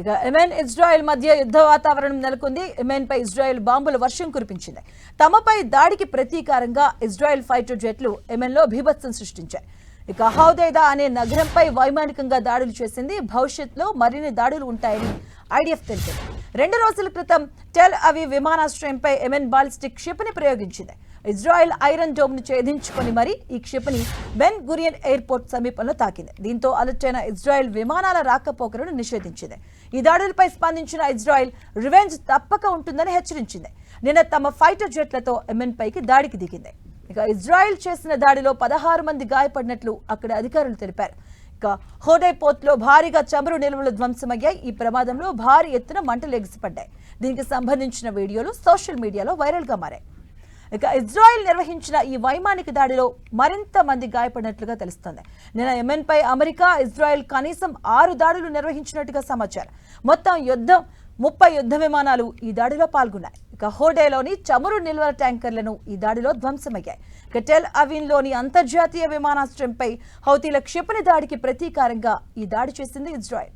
ఇక amen Israel మధ్య యుద్ధ వాతావరణం నెలకొంది. ఎమెన్ పై ఇజ్రాయెల్ బాంబుల వర్షం కురిపించింది. తమపై దాడికి ప్రతీకారంగా ఇజ్రాయెల్ ఫైటర్ జెట్లు ఎమెన్లో సృష్టించాయి. ఇక హౌదైదా అనే నగరంపై వైమానికంగా దాడులు చేసింది. భవిష్యత్తులో మరిన్ని దాడులు ఉంటాయని ఐడిఎఫ్ తెలిపింది. రెండు రోజుల క్రితం టెల్ అవి విమానాశ్రయంపై ఎమెన్ బాలిస్టిక్ క్షిపణి ప్రయోగించింది. ఇజ్రాయెల్ ఐరన్ డోమ్ను ఛేదించుకొని మరి ఈ క్షిపణి బెన్ గురియన్ ఎయిర్పోర్ట్ సమీపంలో తాకింది. దీంతో అలర్టైన ఇజ్రాయెల్ విమానాల రాకపోకలను నిషేధించింది. ఈ దాడులపై స్పందించిన ఇజ్రాయెల్ రివెంజ్ తప్పక ఉంటుందని హెచ్చరించింది. నిన్న తమ ఫైటర్ జెట్లతో ఎమెన్ పైకి దాడికి దిగింది. ఇక ఇజ్రాయెల్ చేసిన దాడిలో పదహారు మంది గాయపడినట్లు అక్కడ అధికారులు తెలిపారు. ఇక హోడే పోర్ట్లో భారీగా చమురు నిల్వలు ధ్వంసమయ్యాయి. ఈ ప్రమాదంలో భారీ ఎత్తున మంటలు ఎగిసిపడ్డాయి. దీనికి సంబంధించిన వీడియోలు సోషల్ మీడియాలో వైరల్గా మారాయి. ఇక ఇజ్రాయెల్ నిర్వహించిన ఈ వైమానిక దాడిలో మరింత మంది గాయపడినట్లుగా తెలుస్తోంది. నిన్న యెమెన్ పై అమెరికా ఇజ్రాయెల్ కనీసం ఆరు దాడులు నిర్వహించినట్టుగా సమాచారం. మొత్తం యుద్ధం ముప్పై యుద్ధ విమానాలు ఈ దాడిలో పాల్గొన్నాయి. ఇక హోడేలోని చమురు నిల్వల ట్యాంకర్లను ఈ దాడిలో ధ్వంసమయ్యాయి. ఇక టెల్ అవీన్లోని అంతర్జాతీయ విమానాశ్రయంపై హౌతీల క్షిపణి దాడికి ప్రతీకారంగా ఈ దాడి చేసింది ఇజ్రాయెల్.